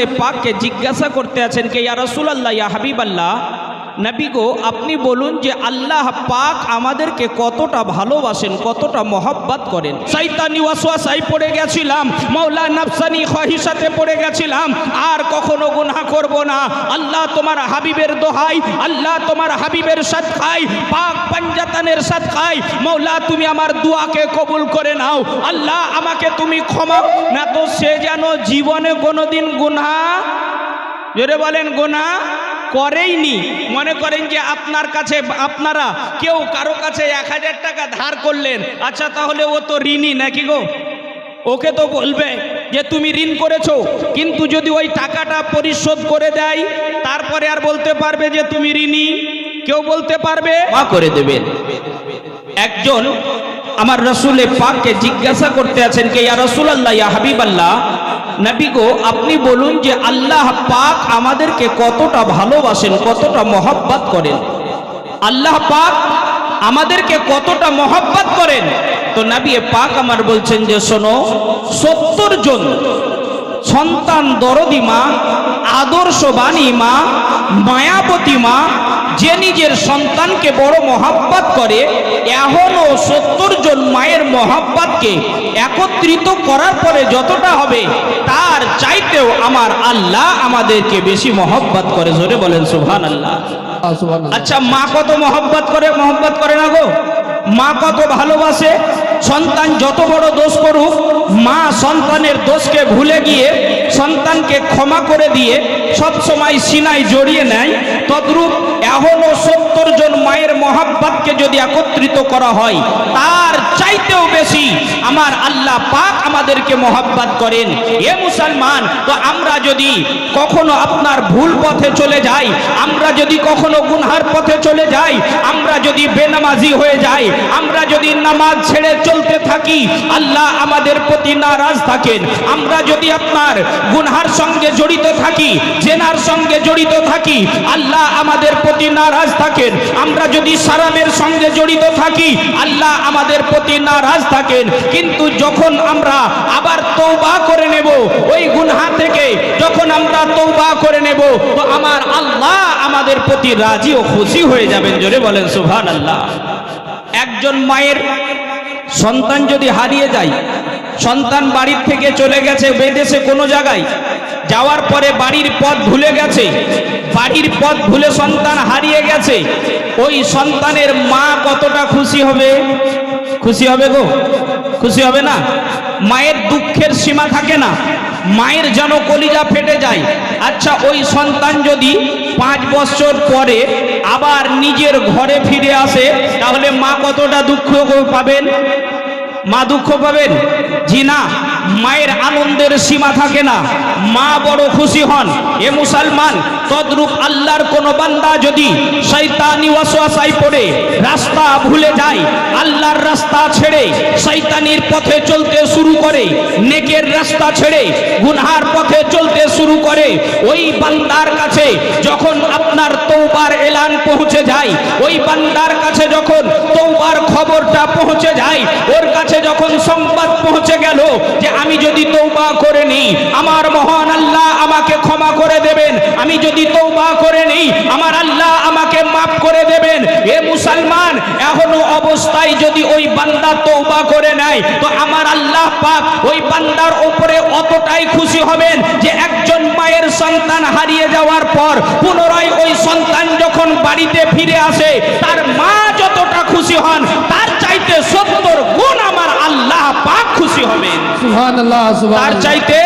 রসুলে পাককে জিজ্ঞাসা করতে আছেন কে ইয়া রসুল আল্লাহ ইয়া হাবিব আল্লাহ নবী আপনি বলুন যে আল্লাহ পাক আমাদেরকে কতটা ভালোবাসেন, কতটা মহব্বত করেন। সাইতানি ওয়াসওয়াসাই পড়ে গেছিলাম মৌলা নাফসানি খহিসাতে পড়ে গেছিলাম, আর কখনো গুনাহ করব না। আল্লাহ তোমার হাবিবের দোহাই, আল্লাহ তোমার হাবিবের সাদকাই, পাক পাঞ্জাতানের সাদকাই। মৌলা তুমি আমার দুয়াকে কবুল করে নাও। আল্লাহ, আমাকে তুমি ক্ষমা না তো সে যেন জীবনে কোনোদিন গুনাহ, জোরে বলেন গোনা করেইনি। মনে করেন যে আপনার কাছে, আপনারা কেউ কারও কাছে এক হাজার টাকা ধার করলেন আচ্ছা তাহলে ও তো ঋণই নাকি গো? ওকে তো বলবে যে তুমি ঋণ করেছ, কিন্তু যদি ওই টাকাটা পরিশোধ করে দেয়, তারপরে আর বলতে পারবে যে তুমি ঋণী। কেউ বলতে পারবে? মা করে দেবেন। একজন আমার রসুলে পাককে জিজ্ঞাসা করতে আছেন কে, ইয়া রসুল আল্লাহ ইয়া হাবিব আল্লাহ নবী গো আপনি বলুন যে আল্লাহ পাক আমাদেরকে কতটা ভালোবাসেন, কতটা মহব্বত করেন। আল্লাহ পাক আমাদেরকে কতটা মহব্বত করেন। তো নবী পাক আমার বলছেন যে, শোনো, সত্তর জন সন্তান দরদি মা, আদর্শবাণী মা, মায়াবতী মা, যে নিজের সন্তানকে বড় মহাব্বাত করে এখনও সত্তর জন মায়ের মহাব্বাতকে একত্রিত করার পরে যতটা হবে আমার আল্লাহ আমাদেরকে বেশি মহব্বত করে। জোরে বলেন সুভান আল্লাহ আচ্ছা মা কত মহব্বত করে মহব্বত করে না গো? মা কত ভালোবাসে? সন্তান যত বড় দোষ করুক মা সন্তানের দোষকে ভুলে গিয়ে সন্তানকে ক্ষমা করে দিয়ে সব সময় সিনাই জড়িয়ে নেয়। তদ্রূপ এখনও সত্তর মায়ের মহাব্বাতকে যদি একত্রিত করা হয়, তার চাইতেও বেশি আমার আল্লাহ পাক আমাদেরকে মহাব্বাত করেন। এ মুসলমান, তো আমরা যদি কখনো আপনার ভুল পথে চলে যাই, আমরা যদি কখনো গুনহার পথে চলে যাই, আমরা যদি বেনামাজি হয়ে যাই, আমরা যদি নামাজ ছেড়ে চলতে থাকি, আল্লাহ আমাদের প্রতি নারাজ থাকেন। আমরা যদি আপনার গুনহার সঙ্গে জড়িত থাকি, জেনার সঙ্গে জড়িত থাকি, আল্লাহ আমাদের প্রতি নারাজ থাকেন। আমরা যদি সারামের সঙ্গে জড়িত থাকি, আল্লাহ আমাদের প্রতি নারাজ থাকেন। কিন্তু যখন আমরা আবার তৌবা করে নেব, ওই গুনহা থেকে যখন আমরা তৌবা করে নেব, তো আমার আল্লাহ আমাদের প্রতি রাজি ও খুশি হয়ে যাবেন। জোরে বলেন সুভান আল্লাহ একজন মায়ের সন্তান যদি হারিয়ে যায়, সন্তান বাড়ির থেকে চলে গেছে, বেদেশে কোনো জায়গায়, যাওয়ার পরে বাড়ির পথ ভুলে গেছে, বাড়ির পথ ভুলে সন্তান হারিয়ে গেছে ওই সন্তানের মা কতটা খুশি হবে? খুশি হবে গো? খুশি হবে না? মায়ের দুঃখের সীমা থাকে না। মায়ের যেন কলিজা ফেটে যায়। আচ্ছা ওই সন্তান যদি পাঁচ বছর পরে আবার নিজের ঘরে ফিরে আসে, তাহলে মা কতটা দুঃখ পাবেন? মা দুঃখ পাবেন? জি না। মায়ের আনন্দের সীমা থাকে না। মা বড় খুশি হন, এ মুসলমান, তদ্রূপ আল্লাহর কোন বান্দা যদি শৈতানি ওয়াসওয়াসায় পড়ে, রাস্তা ভুলে যায়, আল্লাহর রাস্তা ছেড়ে শৈতানির পথে চলতে শুরু করে, নেকের রাস্তা ছেড়ে, গুনহার পথে চলতে শুরু করে, ওই বান্দার কাছে যখন আপনার তৌবার এলান পৌঁছে যায়, ওই বান্দার কাছে যখন তৌবার খবরটা পৌঁছে যায়, ওর কাছে যখন সংবাদ পৌঁছে গেল যে আমি যদি তৌবা করে নিই, আমার মহান আল্লাহ আমাকে ক্ষমা করে দেবেন। আমি যদি তৌবা করে নিই, আমার আল্লাহ আমাকে মাফ করে দেবেন। এ মুসলমান, এখনও অবস্থায় যদি ওই বান্দা তৌবা করে নেয়, তো আমার আল্লাহ পাক ওই বান্দার উপরে অতটাই খুশি হবেন যে একজন মায়ের সন্তান হারিয়ে যাওয়ার পর পুনরায় ওই সন্তান যখন বাড়িতে ফিরে আসে, তার মা যতটা খুশি হন, তার চাইতে সত্তর গুণ আমার আল্লাহ পাক খুশি হবেন সুবহানাল্লাহ তার সুবহানাল্লাহ চাইতে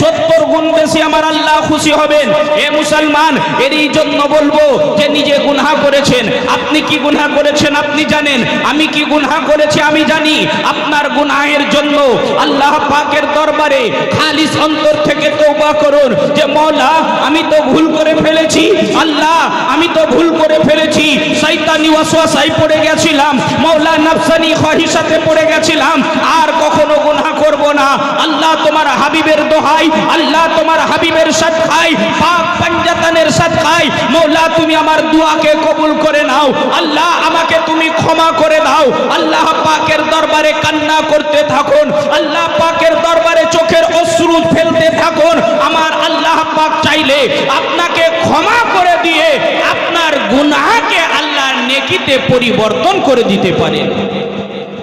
সত্তর গুণ বেশি আমার আল্লাহ খুশি হবেন। এ মুসলমান, এরই জন্য বলব যে নিজে গুনহা করেছেন। আপনি কি গুনহা করেছেন আপনি জানেন। আমি কি গুনহা করেছি আমি জানি। আপনার গুনাহের জন্য আল্লাহ পাকের দরবারে খালিস অন্তর থেকে তৌবা করুন যে, মৌলা, আমি তো ভুল করে ফেলেছি। আল্লাহ, আমি তো ভুল করে ফেলেছি। শয়তানি ওয়াসওয়াসায় পড়ে গেছিলাম। মৌলা নফসানি খহিসাতে পড়ে গেছিলাম। আর কখনো গুনাহ করব না। আল্লাহ তোমার হাবিবের দোহাই, আল্লাহ তোমার হাবিবের সাদকাই, পাক পাঞ্জাতানের সাদকাই। মৌলা, তুমি আমার দুয়াকে কবুল করে নাও। আল্লাহ, আমাকে তুমি ক্ষমা করে দাও। আল্লাহ পাকের দরবারে কান্না করতে থাকুন। আল্লাহ পাকের দরবারে চোখের অশ্রু ফেলতে থাকুন। আমার আল্লাহ পাক চাইলে আপনাকে ক্ষমা করে দিয়ে আপনার গুনাহকে আল্লাহ নেকিতে পরিবর্তন করে দিতে পারেন।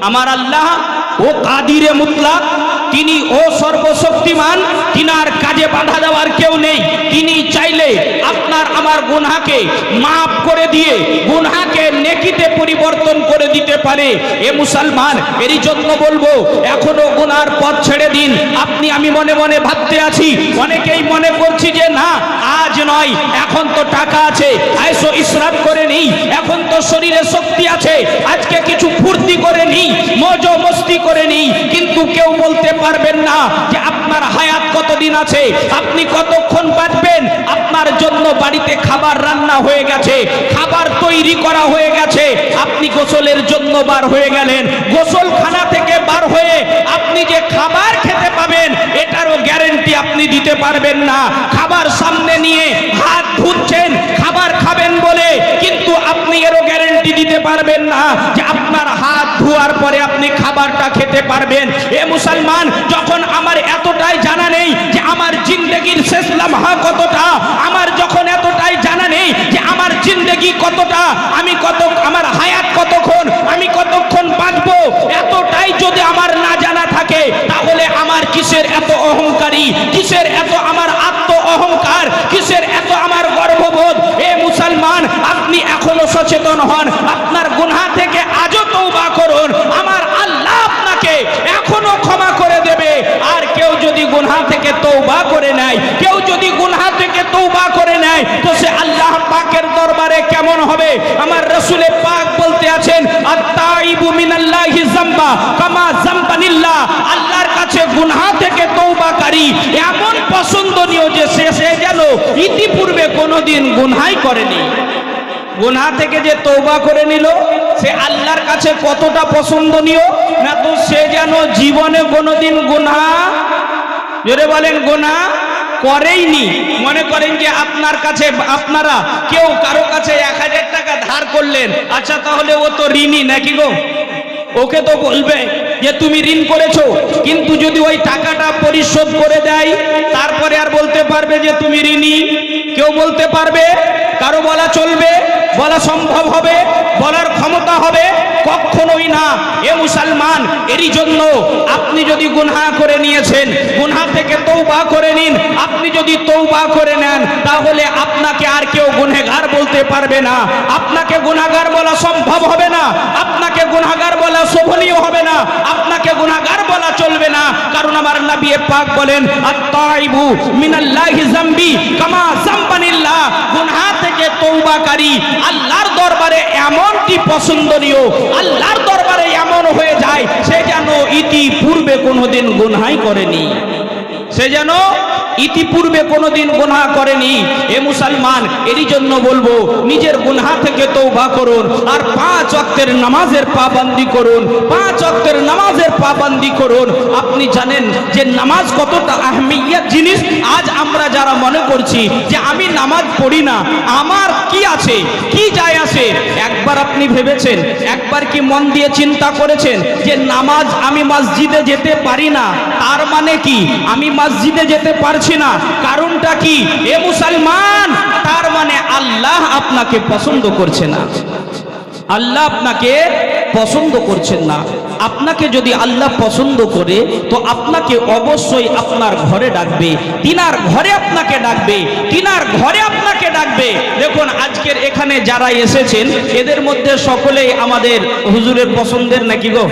আমার আল্লাহ ও কাদিরে মুতলাক, তিনি ও সর্বশক্তিমান, তিনার কাজে বাধা দেওয়ার কেউ নেই। তিনি চাইলে আপনার আমার গুনহাকে মাফ করে দিয়ে গুনহাকে নেকিতে পরিবর্তন করে দিতে পারে। এ মুসলমান, এরই জন্য বলব, এখনও গুনার পথ ছেড়ে দিন। আপনি, আমি মনে মনে ভাবতে আছি, অনেকেই মনে করছি যে না নয় এখন তো টাকা আছে, আইসো ইসরাফ করে নিই। এখন তো শরীরে শক্তি আছে, আজকে কিছু ফুর্তি করে নিই, মজো মস্তি করে নিই। কিন্তু কেউ বলতে পারবেন না যে আপনার হায়াত কতদিন আছে। আপনি কতক্ষণ বাঁচবেন? আপনার জন্য বাড়িতে খাবার রান্না হয়ে গেছে, খাবার তৈরি করা হয়ে গেছে। আপনি গোসলের জন্য বার হয়ে গেলেন। গোসলখানা থেকে বার হয়ে আপনি যে খাবার খেতে পাবেন, এটারও গ্যারেন্টি আপনি দিতে পারবেন না। খাবার সামনে নিয়ে হাত ধুচ্ছেন, খাবার খাবেন বলে, কিন্তু আপনি এরও গ্যারেন্টি দিতে পারবেন না যে আপনার হাত ধোয়ার পরে আপনি খাবারটা খেতে পারবেন। এ মুসলমান, যখন আমার এতটাই জানা নেই যে আমার জিন্দগির শেষ লামহা কতটা, আমার যখন এতটাই জানা নেই যে আমার জিন্দগি কতটা, আমি কত আমার হায়াত কতক্ষণ আমি কতক্ষণ বাঁচবো এতটাই যদি আমার না জানা থাকে তাহলে আমার কিসের এত অহংকারী? কিসের এত আমার আত্ম অহংকার? কিসের এত আমার গর্ববোধ? এ মুসলমান, আপনি এখনও সচেতন হন। আপনার গুনহা থেকে আজও তৌবা করুন। আমার আল্লাহ আপনাকে এখনও ক্ষমা আর কেউ যদি গুনহা থেকে তৌবা করে নেয়, কেউ যদি গুনহা থেকে তৌবা করে নেয়, তো সে আল্লাহ পাকের দরবারে কেমন হবে? আমার রসুলে পাক বলতে আছেন, আত্তাইবু মিনাল্লাহি জাম্বা কামা জাম্বানিল্লাহ আল্লাহর কাছে গুনহা থেকে তৌবাকারী এমন পছন্দনীয় যে সে সে যেন ইতিপূর্বে কোনোদিন গুনহাই করেনি। গুনহা থেকে যে তৌবা করে নিল, সে আল্লাহর কাছে কতটা পছন্দনীয়? না তো সে যেন জীবনে কোনোদিন গুনহা জোরে বলেন গুনহা করেইনি। মনে করেন যে আপনার কাছে, আপনারা কেউ কারও কাছে এক হাজার টাকা ধার করলেন আচ্ছা তাহলে ও তো ঋণী নাকি গো? ওকে তো বলবে যে তুমি ঋণ করেছ, কিন্তু যদি ওই টাকাটা পরিশোধ করে দেয়, তারপরে আর বলতে পারবে যে তুমি ঋণী। কেউ বলতে পারবে? কারও বলা চলবে? বলা সম্ভব হবে, বলার ক্ষমতা হবে, কখনোই না। এ মুসলমান, এরই জন্য আপনি যদি গুনহা করে নিয়েছেন, গুনহা থেকে তৌবা করে নিন, আপনি যদি তৌবা করে নেন, তাহলে আপনাকে আর কেউ গুনহেগার বলতে পারবে না। আপনাকে গুনাগার বলা সম্ভব হবে না, আপনাকে গুনাগার বলা শোভনীয় হবে না, আপনাকে গুনাগার বলা চলবে না। কারণ আমার নবী পাক বলেন, আত্তাইবু মিনাল্লাহি জামবি কামা জামবানিল্লাহ গুনহা থেকে তৌবাকারী আল্লাহর দরবারে এমনটি পছন্দনীয়, আল্লাহর দরবারে এমন হয়ে যায়, সে যেন ইতিপূর্বে কোনোদিন গুনহাই করেনি। সে যেন ইতিপূর্বে কোনোদিন গুনাহ করেনি। এ মুসলমান, এরই জন্য বলব, নিজের গুনহা থেকে তৌবা করুন, আর পাঁচ অক্তের নামাজের পাবন্দি করুন, পাঁচ অক্তের নামাজের পাবন্দি করুন। আপনি জানেন যে নামাজ কতটা আহমিয়াত জিনিস। আজ আমরা যারা মনে করছি যে আমি নামাজ পড়ি না, আমার কি আছে? কি যায় আসে একবার আপনি ভেবেছেন, একবার কি মন দিয়ে চিন্তা করেছেন যে নামাজ আমি মসজিদে যেতে পারি না? তার মানে কি? আমি মসজিদে যেতে পারছি না, কারণটা কি? এ মুসলমান, তার মানে আল্লাহ আপনাকে পছন্দ করছে না। আল্লাহ আপনাকে পছন্দ করছেন না। আপনাকে যদি আল্লাহ পছন্দ করে, তো আপনাকে অবশ্যই আপনার ঘরে ডাকবে, তিনার ঘরে আপনাকে ডাকবে, তিনার ঘরে আপনাকে ডাকবে। দেখুন, আজকের এখানে যারা এসেছেন, এদের মধ্যে সকলেই আমাদের হুজুরের পছন্দের নাকি গো?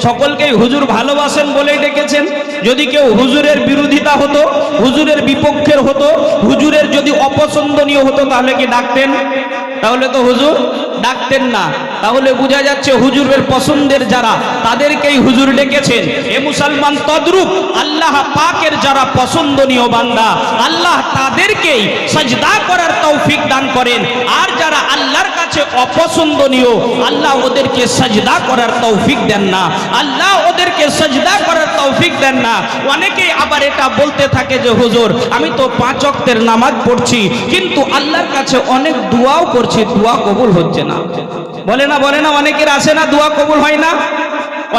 সকলকেই হুজুর ভালোবাসেন বলেই ডেকেছেন। যদি কেউ হুজুরের বিরোধিতা হতো, হুজুরের বিপক্ষের হতো, হুজুরের যদি অপছন্দনীয় হতো, তাহলে কি ডাকতেন? তাহলে তো হুজুর ডাকতেন না। তাহলে বোঝা যাচ্ছে হুজুরের পছন্দের যারা, তাদেরকেই হুজুর ডেকেছেন। এ মুসলমান তদ্রুপ, আল্লাহ পাকের যারা পছন্দনীয় বান্দা, আল্লাহ তাদেরকেই সাজদা করার তৌফিক দান করেন। আর যারা আল্লাহর কাছে অপছন্দনীয়, আল্লাহ ওদেরকে সাজদা করার তৌফিক দেন না। আল্লাহ ওদেরকে সাজদা করার তৌফিক দেন না। অনেকেই আবার এটা বলতে থাকে যে, হুজুর, আমি তো পাঁচ অক্তের নামাজ পড়ছি, কিন্তু আল্লাহর কাছে অনেক দোয়াও করছি, দোয়া কবুল হচ্ছে না। বলে না বলে না, অনেকের আসে না, দোয়া কবুল হয় না।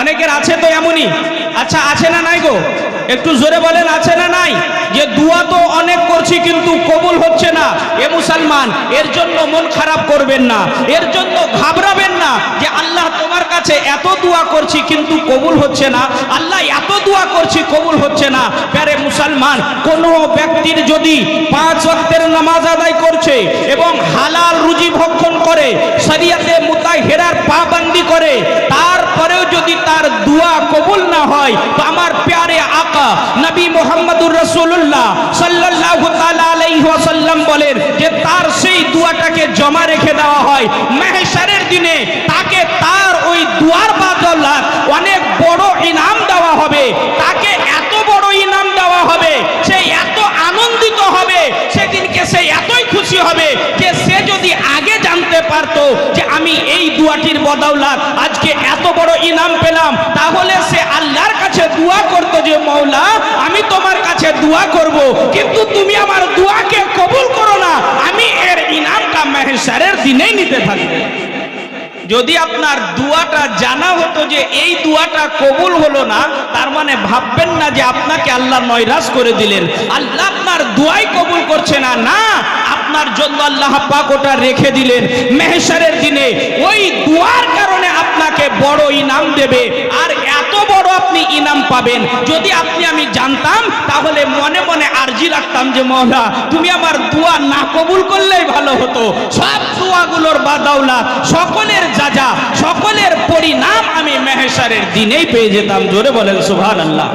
অনেকের আছে তো এমনই। আচ্ছা আছে না নাই গো? একটু জোরে বলেন, আছে না নাই? যে দুয়া তো অনেক করছি, কিন্তু কবুল হচ্ছে না। এ মুসলমান, এর জন্য মন খারাপ করবেন না। এর জন্য ঘাবড়াবেন না যে আল্লাহ তোমার কাছে এত দোয়া করছি, কিন্তু কবুল হচ্ছে না। আল্লাহ এত দোয়া করছি, কবুল হচ্ছে না। প্যারে মুসলমান, কোন ব্যক্তির যদি পাঁচ ওয়াক্তের নামাজ আদায় করছে এবং হালাল রুজি ভক্ষণ করে, শরিয়তে পা বন্দি করে, তারপরেও যদি তার দুয়া কবুল না হয়, তো আমার প্যারে আকা, নবী মোহাম্মদুর রসুল্লাহ সাল্লাহ আলাইহি বলেন যে তার সেই দুয়াটাকে জমা রেখে দেওয়া হয়। মেহেসারের দিনে তাকে তার ওই দুয়ার বাদলাত অনেক বড় ইনাম দেওয়া হবে তাকে এত বড় ইনাম দেওয়া হবে সে এত আনন্দিত হবে সেদিনকে সে এতই খুশি হবে যে সে যদি আগে জানতে পারতো যে আমি এই দুয়াটির বদৌলাত, আজকে এত বড় ইনাম পেলাম, তাহলে সে আল্লাহর কাছে দোয়া করতো যে, মৌলা, আমি তোমার কাছে দোয়া করব, কিন্তু তুমি আমার দোয়াকে কবুল করো না। আমি এর ইনামটা মেহেশারের দিনেই নিতে থাকবে। যদি আপনার দুয়াটা জানা হতো যে এই দুয়াটা কবুল হলো না, তার মানে ভাববেন না যে আপনাকে আল্লাহ নৈরাজ করে দিলেন। আল্লাহ আপনার দুয়াই কবুল করছে না না, আপনার জন্য আল্লাহ পাক ওটা রেখে দিলেন। মেহসারের দিনে ওই দুয়ার বড় ইনাম দেবে। আর এত বড় আপনি ইনাম পাবেন। যদি আপনি, আমি জানতাম, তাহলে মনে মনে আরজি রাখতাম যে মহলা তুমি আমার দোয়া না কবুল করলেই ভালো হতো। সব দোয়াগুলোর বাদাওলা, সকলের যা যা, সকলের পরিণাম আমি মেহেশারের দিনেই পেয়ে যেতাম। জোরে বলেন সুভান আল্লাহ